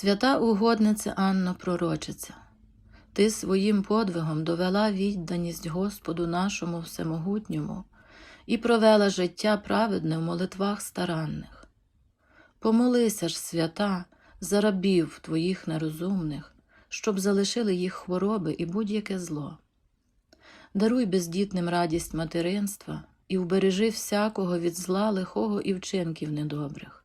Свята угодниця Анна Пророчиця, ти своїм подвигом довела відданість Господу нашому Всемогутньому і провела життя праведне в молитвах старанних. Помолися ж, свята, за рабів твоїх нерозумних, щоб залишили їх хвороби і будь-яке зло. Даруй бездітним радість материнства і вбережи всякого від зла лихого і вчинків недобрих.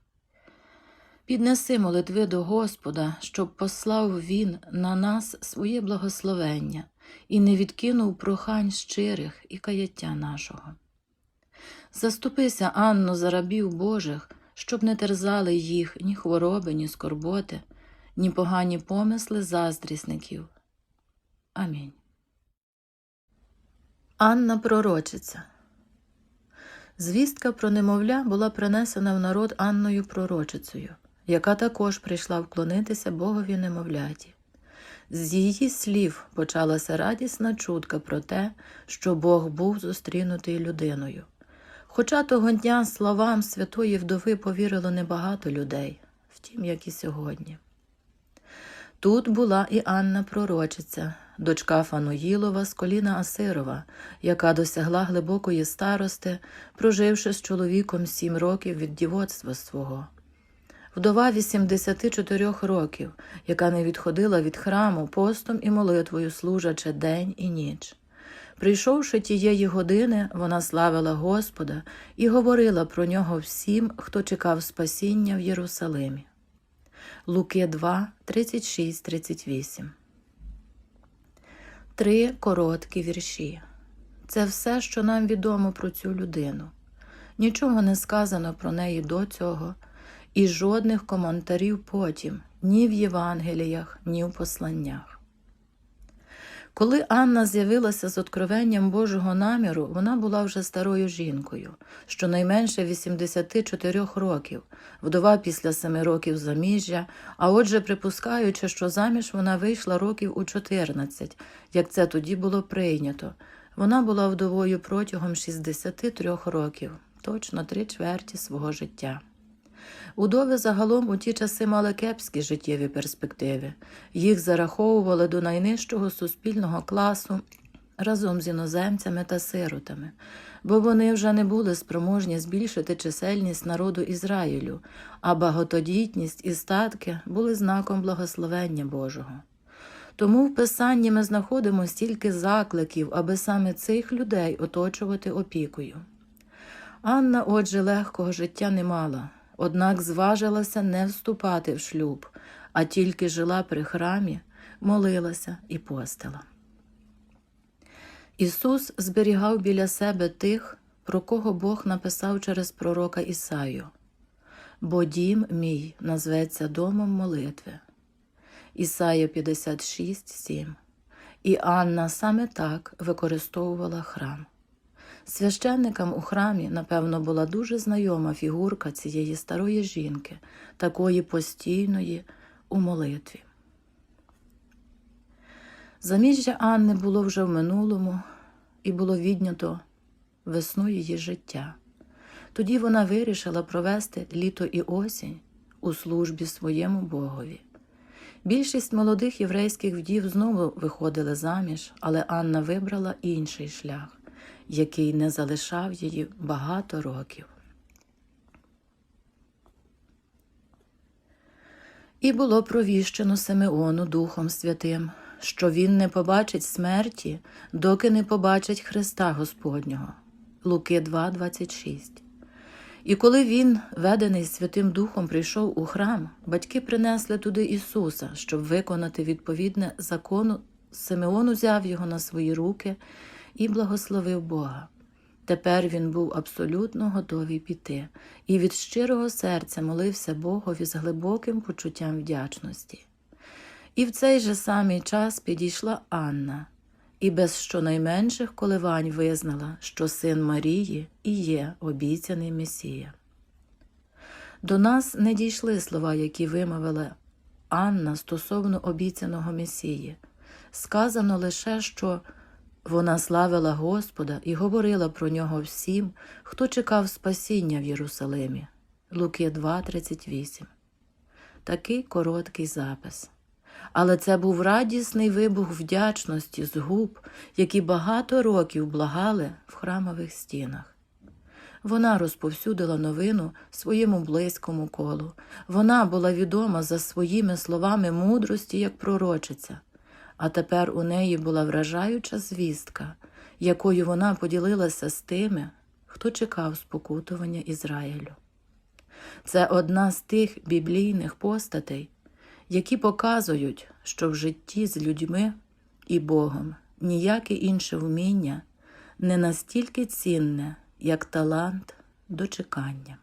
Піднеси молитви до Господа, щоб послав Він на нас своє благословення і не відкинув прохань щирих і каяття нашого. Заступися, Анно, за рабів Божих, щоб не терзали їх ні хвороби, ні скорботи, ні погані помисли заздрісників. Амінь. Анна Пророчиця Звістка про немовля була принесена в народ Анною Пророчицею яка також прийшла вклонитися Богові немовляті. З її слів почалася радісна чутка про те, що Бог був зустрінутий людиною. Хоча того дня словам святої вдови повірило небагато людей, втім, як і сьогодні. Тут була і Анна Пророчиця, дочка Фануїлова з коліна Асирова, яка досягла глибокої старости, проживши з чоловіком сім років від дівоцтва свого вдова 84 років, яка не відходила від храму постом і молитвою, служачи день і ніч. Прийшовши тієї години, вона славила Господа і говорила про нього всім, хто чекав спасіння в Єрусалимі. Луки 2, 36, 38 Три короткі вірші. Це все, що нам відомо про цю людину. Нічого не сказано про неї до цього, і жодних коментарів потім ні в Євангеліях, ні в посланнях. Коли Анна з'явилася з откровенням Божого наміру, вона була вже старою жінкою, щонайменше 84 років, вдова після семи років заміжжя, а отже, припускаючи, що заміж вона вийшла років у 14, як це тоді було прийнято, вона була вдовою протягом 63 років, точно три чверті свого життя. Удови загалом у ті часи мали кепські життєві перспективи, їх зараховували до найнижчого суспільного класу разом з іноземцями та сиротами, бо вони вже не були спроможні збільшити чисельність народу Ізраїлю, а багатодітність і статки були знаком благословення Божого. Тому в Писанні ми знаходимо стільки закликів, аби саме цих людей оточувати опікою. Анна, отже, легкого життя не мала однак зважилася не вступати в шлюб, а тільки жила при храмі, молилася і постила. Ісус зберігав біля себе тих, про кого Бог написав через пророка Ісаю, бо дім мій назветься домом молитви. Ісая 56, 7. І Анна саме так використовувала храм. Священникам у храмі, напевно, була дуже знайома фігурка цієї старої жінки, такої постійної у молитві. Заміжжя Анни було вже в минулому і було віднято весну її життя. Тоді вона вирішила провести літо і осінь у службі своєму Богові. Більшість молодих єврейських вдів знову виходили заміж, але Анна вибрала інший шлях який не залишав її багато років. І було провіщено Симеону Духом Святим, що він не побачить смерті, доки не побачить Христа Господнього. Луки 2,26 І коли він, ведений Святим Духом, прийшов у храм, батьки принесли туди Ісуса, щоб виконати відповідне закону. Симеон узяв його на свої руки і благословив Бога. Тепер він був абсолютно готовий піти і від щирого серця молився Богові з глибоким почуттям вдячності. І в цей же самий час підійшла Анна і без щонайменших коливань визнала, що син Марії і є обіцяний Месія. До нас не дійшли слова, які вимовила Анна стосовно обіцяного Месії. Сказано лише, що вона славила Господа і говорила про нього всім, хто чекав спасіння в Єрусалимі. Луки 2,38. такий короткий запис. Але це був радісний вибух вдячності з губ, які багато років благали в храмових стінах. Вона розповсюдила новину своєму близькому колу. Вона була відома за своїми словами мудрості як пророчиця, а тепер у неї була вражаюча звістка, якою вона поділилася з тими, хто чекав спокутування Ізраїлю. Це одна з тих біблійних постатей, які показують, що в житті з людьми і Богом ніяке інше вміння не настільки цінне, як талант до чекання.